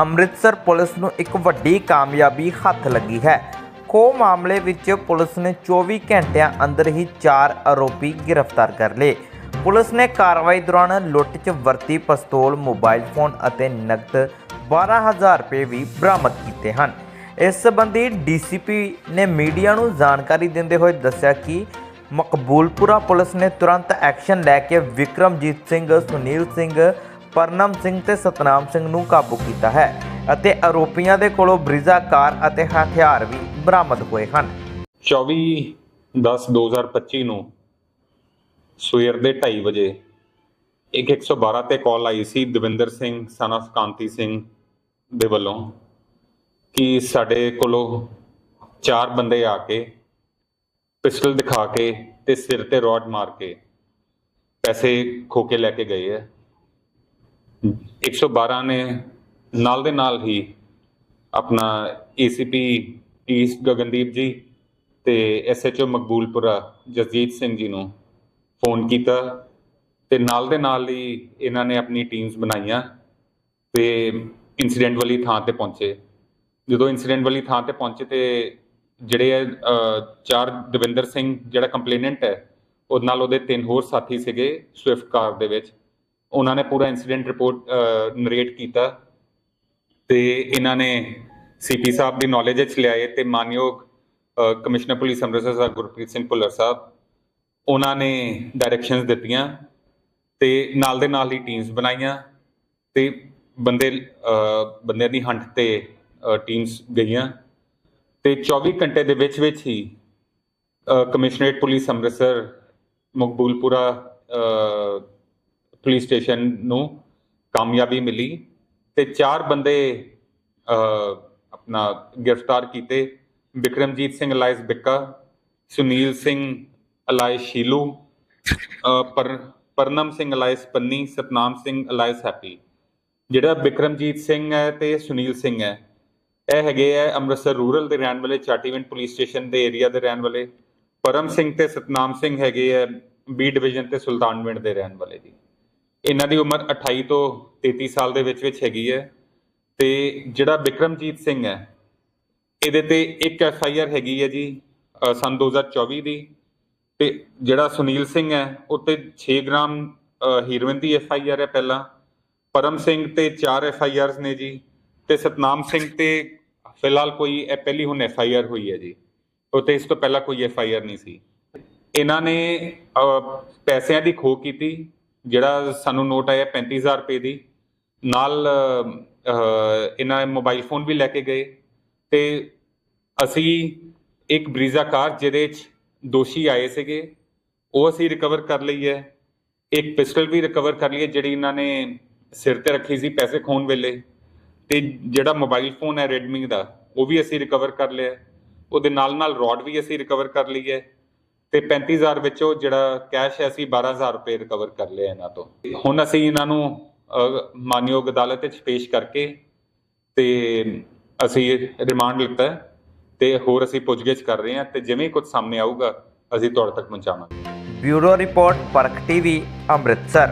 Amritsar police ਨੂੰ ਇੱਕ ਵੱਡੀ ਕਾਮਯਾਬੀ ਹੱਥ ਲੱਗੀ ਹੈ। ਖੋ ਮਾਮਲੇ ਵਿੱਚ ਪੁਲਿਸ ਨੇ 24 ਘੰਟਿਆਂ ਅੰਦਰ ਹੀ 4 ਆਰੋਪੀ ਗ੍ਰਿਫਤਾਰ ਕਰ ਲਏ। ਪੁਲਿਸ ਨੇ ਕਾਰਵਾਈ ਦੌਰਾਨ ਲੁੱਟ 'ਚ ਵਰਤੀ ਪਿਸਤੌਲ, ਮੋਬਾਈਲ ਫੋਨ ਅਤੇ ਨਕਦ 12000 ਰੁਪਏ ਵੀ ਬਰਾਮਦ ਕੀਤੇ ਹਨ। ਇਸ ਸੰਬੰਧੀ ਡੀਸੀਪੀ ਨੇ ਮੀਡੀਆ ਨੂੰ ਜਾਣਕਾਰੀ ਦਿੰਦੇ ਹੋਏ ਦੱਸਿਆ ਕਿ ਮਕਬੂਲਪੁਰਾ ਪੁਲਿਸ ਨੇ ਤੁਰੰਤ ਐਕਸ਼ਨ ਲੈ ਕੇ ਵਿਕਰਮਜੀਤ ਸਿੰਘ, ਸੁਨੀਲ ਸਿੰਘ ਪਰਨਮ ਸਿੰਘ ਤੇ ਸਤਨਾਮ ਸਿੰਘ ਨੂੰ ਕਾਬੂ ਕੀਤਾ ਹੈ ਅਤੇ ਆਰੋਪੀਆਂ ਦੇ ਕੋਲੋਂ ਬ੍ਰਿਜ਼ਾ ਕਾਰ ਅਤੇ ਹਥਿਆਰ ਵੀ ਬਰਾਮਦ ਹੋਏ ਹਨ। 24 10 2025 ਨੂੰ ਸਵੇਰ ਦੇ 2:30 ਵਜੇ ਇੱਕ 112 ਤੇ ਕਾਲ ਆਈ ਸੀ ਦਵਿੰਦਰ ਸਿੰਘ son of ਕਾਂਤੀ ਸਿੰਘ ਦੇ ਵੱਲੋਂ ਕਿ ਸਾਡੇ ਕੋਲੋਂ ਚਾਰ ਬੰਦੇ ਆ ਕੇ ਪਿਸਟਲ ਦਿਖਾ ਕੇ ਤੇ ਸਿਰ ਤੇ ਰੋਡ ਮਾਰ ਕੇ ਪੈਸੇ ਖੋ ਕੇ ਲੈ ਕੇ ਗਏ ਹੈ 112 ਨੇ ਨਾਲ ਦੇ ਨਾਲ ਹੀ ਆਪਣਾ ਏਸੀਪੀ ਈਸਟ ਗਗਨਦੀਪ ਜੀ ਤੇ ਐਸਐਚਓ ਮਕਬੂਲਪੁਰਾ ਜਸਜੀਤ ਸਿੰਘ ਜੀ ਨੂੰ ਫੋਨ ਕੀਤਾ ਤੇ ਨਾਲ ਦੇ ਨਾਲ ਹੀ ਇਹਨਾਂ ਨੇ ਆਪਣੀ ਟੀਮਸ ਬਣਾਈਆਂ ਤੇ ਇਨਸੀਡੈਂਟ ਵਾਲੀ ਥਾਂ ਤੇ ਪਹੁੰਚੇ। ਜਦੋਂ ਇਨਸੀਡੈਂਟ ਵਾਲੀ ਥਾਂ ਤੇ ਪਹੁੰਚੇ ਤੇ ਜਿਹੜੇ ਇਹ, ਚਾਰ ਦਵਿੰਦਰ ਸਿੰਘ ਜਿਹੜਾ ਕੰਪਲੇਨੈਂਟ ਹੈ ਉਹਦੇ ਨਾਲ ਉਹਦੇ ਤਿੰਨ ਹੋਰ ਸਾਥੀ ਸੀਗੇ ਸਵਿਫਟ ਕਾਰ ਦੇ ਵਿੱਚ। ਉਹਨਾਂ ਨੇ ਪੂਰਾ ਇਨਸੀਡੈਂਟ ਰਿਪੋਰਟ ਨਰੇਟ ਕੀਤਾ ਤੇ ਇਹਨਾਂ ਨੇ ਸੀਪੀ ਸਾਹਿਬ ਦੀ ਨੌਲੇਜ ਵਿੱਚ ਲਿਆਏ ਤੇ ਮਾਨਯੋਗ ਕਮਿਸ਼ਨਰ ਪੁਲਿਸ ਅੰਮ੍ਰਿਤਸਰ ਸਾਹਿਬ ਗੁਰਪ੍ਰੀਤ ਸਿੰਘ ਭੁੱਲਰ ਸਾਹਿਬ, ਉਹਨਾਂ ਨੇ ਡਾਇਰੈਕਸ਼ਨਸ ਦਿੱਤੀਆਂ ਤੇ ਨਾਲ ਦੇ ਨਾਲ ਹੀ ਟੀਮਸ ਬਣਾਈਆਂ ਤੇ ਬੰਦੇ ਬੰਦਿਆਂ ਦੀ ਹੰਟ ਤੇ ਟੀਮਸ ਗਈਆਂ ਤੇ 24 ਘੰਟੇ ਦੇ ਵਿੱਚ ਵਿੱਚ ਹੀ commissionerate police Amritsar Maqboolpura police station ਨੂੰ ਕਾਮਯਾਬੀ ਮਿਲੀ ਤੇ ਚਾਰ ਬੰਦੇ ਆਪਣਾ ਗ੍ਰਿਫਤਾਰ ਕੀਤੇ। ਵਿਕਰਮਜੀਤ ਸਿੰਘ ਅਲਾਇਸ ਬਿੱਕਾ, ਸੁਨੀਲ ਸਿੰਘ ਅਲਾਇਸ ਸ਼ੀਲੂ ਪਰ, Parnam Singh alias Panni, Satnam Singh alias Happy. ਜਿਹੜਾ ਵਿਕਰਮਜੀਤ ਸਿੰਘ ਹੈ ਤੇ ਸੁਨੀਲ ਸਿੰਘ ਹੈ, ਇਹ ਹੈਗੇ ਆ ਅੰਮ੍ਰਿਤਸਰ ਰੂਰਲ ਦੇ ਰਹਿਣ ਵਾਲੇ, ਚਾਟੀਵਿੰਡ ਪੁਲਿਸ ਸਟੇਸ਼ਨ ਦੇ ਏਰੀਆ ਦੇ ਰਹਿਣ ਵਾਲੇ। ਪਰਮ ਸਿੰਘ ਤੇ ਸਤਨਾਮ ਸਿੰਘ ਹੈਗੇ ਆ, ਬੀ ਡਿਵੀਜ਼ਨ ਤੇ ਸੁਲਤਾਨਵਿੰਡ ਦੇ ਰਹਿਣ ਵਾਲੇ ਜੀ। ਇਹਨਾਂ ਦੀ ਉਮਰ 28 ਤੋਂ 33 ਸਾਲ ਦੇ ਵਿੱਚ ਵਿੱਚ ਹੈਗੀ ਹੈ ਤੇ ਜਿਹੜਾ ਵਿਕਰਮਜੀਤ ਸਿੰਘ ਹੈ ਇਹਦੇ ਤੇ ਇੱਕ ਐਫ ਆਈ ਆਰ ਹੈਗੀ ਹੈ ਜੀ ਅ, ਸੰਨ 2024 ਦੀ ਤੇ ਜਿਹੜਾ ਸੁਨੀਲ ਸਿੰਘ ਹੈ ਉੱਤੇ 6 ਗ੍ਰਾਮ ਹੀਰੋਇਨ ਦੀ ਐਫ ਆਈ ਆਰ ਹੈ ਪਹਿਲਾਂ ਪਰਮ ਸਿੰਘ ਤੇ 4 ਐਫ ਆਈ ਆਰਸ ਨੇ ਜੀ ਤੇ ਸਤਨਾਮ ਸਿੰਘ ਤੇ ਫਿਲਹਾਲ ਕੋਈ ਇਹ ਪਹਿਲੀ ਹੁਣ ਐਫ ਆਈ ਆਰ ਹੋਈ ਹੈ ਜੀ ਉੱਤੇ ਇਸ ਤੋਂ ਪਹਿਲਾਂ ਕੋਈ ਐਫ ਆਈ ਆਰ ਨਹੀਂ ਸੀ। ਇਹਨਾਂ ਨੇ ਪੈਸਿਆਂ ਦੀ ਖੋਹ ਕੀਤੀ ਜਿਹੜਾ ਸਾਨੂੰ ਨੋਟ ਆਇਆ 35000 ਰੁਪਏ ਦੀ, ਨਾਲ ਇਹਨਾਂ ਮੋਬਾਈਲ ਫੋਨ ਵੀ ਲੈ ਕੇ ਗਏ ਤੇ ਅਸੀਂ ਇੱਕ ਬਰੀਜ਼ਾ ਕਾਰ ਜਿਹਦੇ 'ਚ ਦੋਸ਼ੀ ਆਏ ਸੀਗੇ, ਉਹ ਅਸੀਂ ਰਿਕਵਰ ਕਰ ਲਈ ਹੈ। ਇੱਕ ਪਿਸਟਲ ਵੀ ਰਿਕਵਰ ਕਰ ਲਈ ਹੈ ਜਿਹੜੀ ਇਹਨਾਂ ਨੇ ਸਿਰ ਤੇ ਰੱਖੀ ਸੀ ਪੈਸੇ ਖੋਣ ਵੇਲੇ। ਤੇ ਜਿਹੜਾ ਮੋਬਾਈਲ ਫੋਨ ਹੈ Redmi ਦਾ, ਉਹ ਵੀ ਅਸੀਂ ਰਿਕਵਰ ਕਰ ਲਿਆ। ਉਹਦੇ ਨਾਲ ਨਾਲ ਰੋਡ ਵੀ ਅਸੀਂ ਰਿਕਵਰ ਕਰ ਲਈ ਹੈ। ਤੇ 35000 ਵਿੱਚੋਂ ਜਿਹੜਾ ਕੈਸ਼ ਹੈ ਅਸੀਂ 12000 ਰੁਪਏ ਰਿਕਵਰ ਕਰ ਲਿਆ ਇਹਨਾਂ ਤੋਂ। ਹੁਣ ਅਸੀਂ ਇਹਨਾਂ ਨੂੰ ਮਾਨਯੋਗ ਅਦਾਲਤ ਵਿੱਚ ਪੇਸ਼ ਕਰਕੇ ਤੇ ਅਸੀਂ ਰਿਮਾਂਡ ਲਿੱਤਾ ਹੈ ਤੇ ਹੋਰ ਅਸੀਂ ਪੁੱਛਗਿੱਛ ਕਰ ਰਹੇ ਹਾਂ ਤੇ ਜਿਵੇਂ ਹੀ ਕੁਝ ਸਾਹਮਣੇ ਆਊਗਾ ਅਸੀਂ ਤੁਹਾਡੇ ਤੱਕ ਪਹੁੰਚਾਵਾਂਗੇ। Bureau report, Parakh TV, Amritsar.